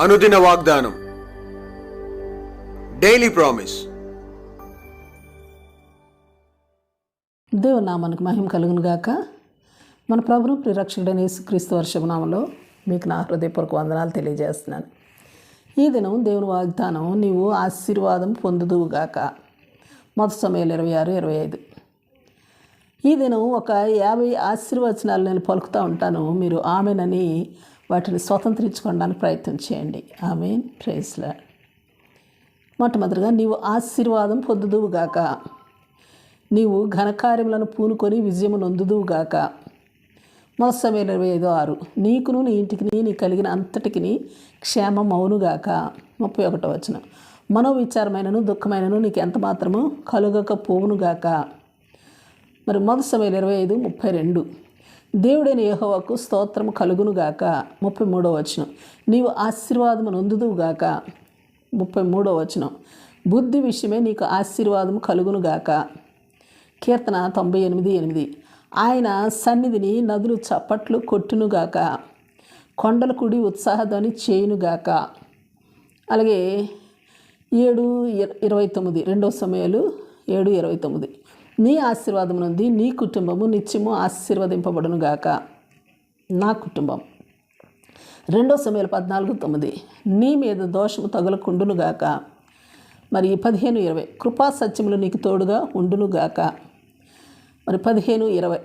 అనుదిన వాగ్దానం. Daily promise దేవుని నామానికి మహిమ కలుగును గాక. మన ప్రభును ప్రిరక్షకుడైన యేసుక్రీస్తు వర్షభనామంలో మీకు నా హృదయపూర్వక వందనాలు తెలియజేస్తున్నాను. ఈ దినం దేవుని వాగ్దానం నీవు ఆశీర్వాదం పొందుదువు గాక. మొదటి సమయాలు ఇరవై ఆరు ఇరవై ఐదు. ఈ దినం ఒక యాభై ఆశీర్వచనాలు నేను పలుకుతూ ఉంటాను. మీరు ఆమెనని వాటిని స్వతంత్రించుకోవడానికి ప్రయత్నం చేయండి. ఆమె ప్రేస్లా మొట్టమొదటిగా నీవు ఆశీర్వాదం పొందుదువుగాక నీవు ఘనకార్యములను పూనుకొని విజయము నొందుదువుగాక మొదటి సమయం ఇరవై ఐదో ఆరు. నీకును నీ ఇంటికి నీ కలిగిన అంతటికి క్షేమం అవునుగాక ముప్పై ఒకటో వచ్చిన మనోవిచారమైనను దుఃఖమైనను నీకు ఎంత మాత్రము కలుగక పోవునుగాక మరి మొదటి సమయం ఇరవై ఐదు ముప్పై రెండు. దేవుడైన యెహోవాకు స్తోత్రము కలుగునుగాక ముప్పై మూడో వచనం. నీవు ఆశీర్వాదము నొందుదువుగాక ముప్పై మూడో వచనం. బుద్ధి విషయమే నీకు ఆశీర్వాదము కలుగునుగాక కీర్తన తొంభై ఎనిమిది ఎనిమిది. ఆయన సన్నిధిని నదులు చప్పట్లు కొట్టునుగాక కొండల కుడి ఉత్సాహధ్వని చేయునుగాక అలాగే ఏడు ఇరవై తొమ్మిది. రెండో సమయాలు ఏడు ఇరవై తొమ్మిది. నీ ఆశీర్వాదం నుండి నీ కుటుంబము నిత్యము ఆశీర్వదింపబడును గాక నా కుటుంబం. రెండో సమయాలు పద్నాలుగు తొమ్మిది. నీ మీద దోషము తగులకుండునుగాక. మరి పదిహేను ఇరవై. కృపా సత్యములు నీకు తోడుగా ఉండును గాక మరి పదిహేను ఇరవై.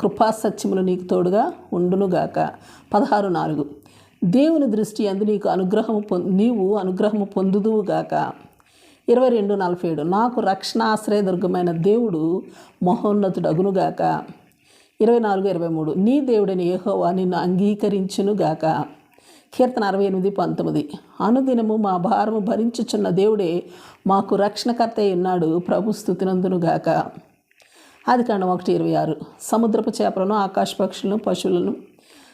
కృపా సత్యములు నీకు తోడుగా ఉండును గాక పదహారు నాలుగు. దేవుని దృష్టి అందు నీకు అనుగ్రహము పొ నీవు అనుగ్రహము పొందుదువుగాక. ఇరవై రెండు నలభై ఏడు. నాకు రక్షణ ఆశ్రయదుర్గమైన దేవుడు మహోన్నతుడు అగునుగాక. ఇరవై నాలుగు ఇరవై మూడు. నీ దేవుడైన యెహోవా నిన్ను అంగీకరించునుగాక కీర్తన అరవై ఎనిమిది పంతొమ్మిది. అనుదినము మా భారము భరించుచున్న దేవుడే మాకు రక్షణకర్త ఉన్నాడు. ప్రభు స్థుతినందునుగాక అది కాండం ఒకటి ఇరవై ఆరు. సముద్రపు చేపలను ఆకాశ పక్షులను పశువులను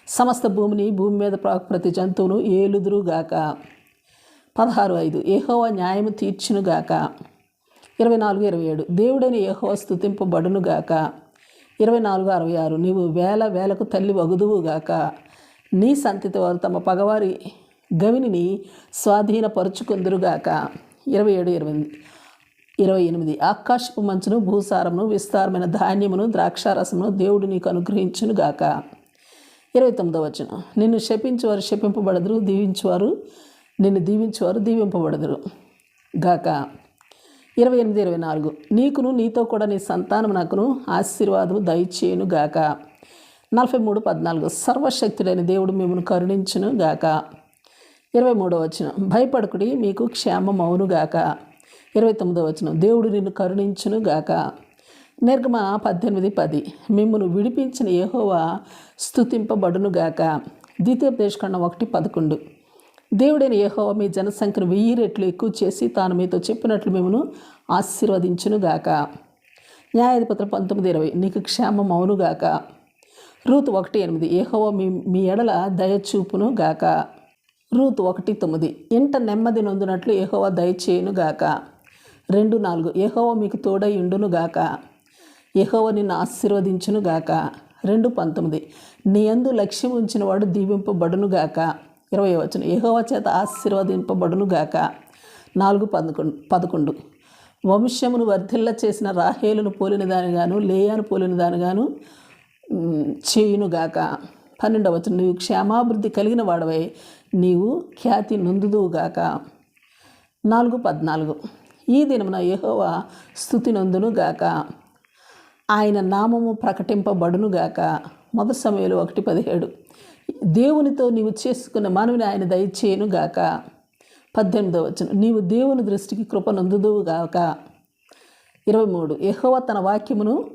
సమస్త భూమిని భూమి మీద ప్రతి జంతువును ఏలుదురుగాక. పదహారు ఐదు. ఏహోవ న్యాయము తీర్చునుగాక ఇరవై నాలుగు ఇరవై ఏడు. దేవుడని ఏహోవ స్థుతింపబడునుగాక ఇరవై నాలుగు అరవై ఆరు. నీవు వేల వేలకు తల్లి వగుదువుగాక నీ సంతతి వారు తమ పగవారి గవిని స్వాధీనపరుచుకుందురుగాక ఇరవై ఏడు ఇరవై ఇరవై ఎనిమిది. ఆకాశపు మంచును భూసారమును విస్తారమైన ధాన్యమును ద్రాక్షారసమును దేవుడు నీకు అనుగ్రహించునుగాక ఇరవై తొమ్మిదవ వచనం. నిన్ను శపించువారు శపింపబడదురు దీవించేవారు నిన్ను దీవించేవారు దీవింపబడదురు. గాక ఇరవై ఎనిమిది ఇరవై నాలుగు. నీకును నీతో కూడా నీ సంతానం నాకును ఆశీర్వాదము దయచేయును గాక. నలభై మూడు పద్నాలుగు. సర్వశక్తుడైన దేవుడు మిమ్మల్ని కరుణించును గాక. ఇరవై మూడో వచనం. భయపడకుడి మీకు క్షేమం అవును గాక. ఇరవై తొమ్మిదో వచనం. దేవుడు నిన్ను కరుణించును గాక. నిర్గమ పద్దెనిమిది పది. మిమ్మల్ని విడిపించిన ఏహోవా స్థుతింపబడును గాక. ద్వితీయ ద్వితీయోపదేశకాండం ఒకటి పదకొండు. దేవుడైన యెహోవా మీ జనసంఖ్యను వెయ్యి రెట్లు ఎక్కువ చేసి తాను మీతో చెప్పినట్లు మిమ్మను ఆశీర్వదించునుగాక. గాక పంతొమ్మిది ఇరవై నీకు క్షేమం అవును గాక ఒకటి ఎనిమిది ఏహోవా మీ మీ ఎడల దయచూపును గాక రూత్ ఒకటి తొమ్మిది ఇంట నెమ్మది నొందినట్లు ఏహోవ దయచేయును గాక రెండు నాలుగు ఏహోవ మీకు తోడై ఉండును గాక ఏహోవ నిన్ను ఆశీర్వదించును గాక రెండు పంతొమ్మిది నీ అందు లక్ష్యం ఉంచిన వాడు దీవింపబడును గాక ఇరవై వచ్చిన ఏహోవా చేత ఆశీర్వదింపబడును గాక. నాలుగు పదకొండు పదకొండు. వంశమును వర్ధిల్ల చేసిన రాహేలును పోలిన దానిగాను లేయాను పోలిన దానిగాను చేయునుగాక పన్నెండవ వచనం. నీవు క్షేమాభివృద్ధి కలిగిన వాడవై నీవు ఖ్యాతి నొందుదువుగాక నాలుగు పద్నాలుగు. ఈ దినమున యెహోవా స్థుతి నొందునుగాక ఆయన నామము ప్రకటింపబడును గాక. మొదటి సమయంలో ఒకటి పదిహేడు. దేవునితో నీవు చేసుకున్న మనవిని ఆయన దయచేయును గాక. పద్దెనిమిదవ వచ్చిన నీవు దేవుని దృష్టికి కృపనందుదువు గాక. ఇరవై మూడు. యెహోవా తన వాక్యమును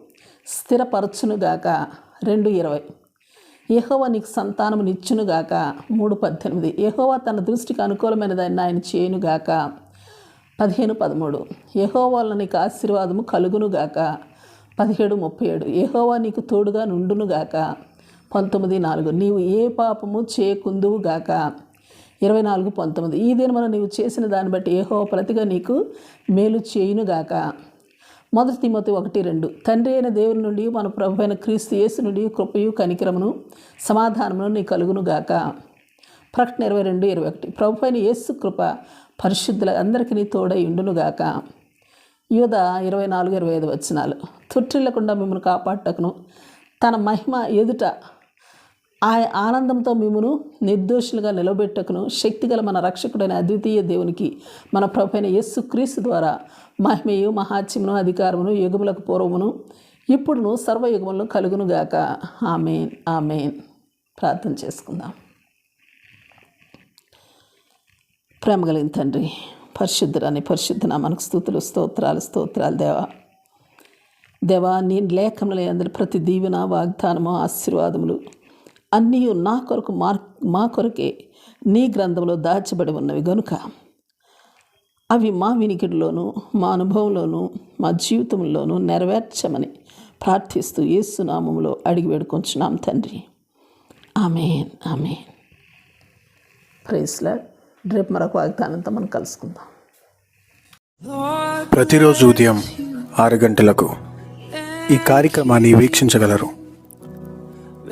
స్థిరపరచునుగాక రెండు ఇరవై. యెహోవా నీకు సంతానమునిచ్చును గాక. మూడు పద్దెనిమిది. యెహోవా తన దృష్టికి అనుకూలమైన దాన్ని ఆయన చేయునుగాక పదిహేను పదమూడు. యహోవాల నీకు ఆశీర్వాదము కలుగునుగాక పదిహేడు ముప్పై ఏడు. యహోవా నీకు తోడుగా నుండునుగాక పంతొమ్మిది నాలుగు. నీవు ఏ పాపము చేయకుందువుగాక ఇరవై నాలుగు పంతొమ్మిది. ఈ దినమున నీవు చేసిన దాన్ని బట్టి ఏహో ప్రతిగా నీకు మేలు చేయునుగాక మొదటి తిమ్మతి ఒకటి రెండు. తండ్రి అయిన దేవుని నుండి మన ప్రభు అయిన క్రీస్తు యేసు నుండి కృపయు కనికరమును సమాధానమును నీ కలుగునుగాక ప్రకటన ఇరవై రెండు ఇరవై ఒకటి. ప్రభు అయిన యేసు కృప పరిశుద్ధుల అందరికీ తోడై ఉండునుగాక యూద ఇరవై నాలుగు ఇరవై ఐదు వచనాలు. తొట్టిల్లకుండా మిమ్మల్ని కాపాడటకును తన మహిమ ఎదుట ఆ ఆనందంతో మిమ్మను నిర్దోషులుగా నిలబెట్టకును. శక్తిగల మన రక్షకుడైన అద్వితీయ దేవునికి మన ప్రభైన యస్సు క్రీస్తు ద్వారా మహిమయు మహాత్యమును అధికారమును యుగములకు పూర్వమును ఇప్పుడును సర్వయుగములను కలుగునుగాక ఆమెన్. ఆమెన్. ప్రార్థన చేసుకుందాం. ప్రేమ కలిగిన తండ్రి పరిశుద్ధురాని పరిశుద్ధ మనకు స్థుతులు స్తోత్రాలు స్తోత్రాలు దేవా. దేవా నీ లేఖముల అందరి ప్రతి దీవెన వాగ్దానము ఆశీర్వాదములు అన్నీ నా కొరకు మా మా కొరకే నీ గ్రంథంలో దాచబడి ఉన్నవి గనుక. అవి మా వినికిడిలోనూ మా అనుభవంలోనూ మా జీవితంలోనూ నెరవేర్చమని ప్రార్థిస్తూ ఏసునామంలో అడిగి వేడుకొంచున్నాం తండ్రి. Amen amen. ప్రైస్లా రేపు మరొక వాగ్దానంతో మనం కలుసుకుందాం. ప్రతిరోజు ఉదయం ఆరు గంటలకు ఈ కార్యక్రమాన్ని వీక్షించగలరు.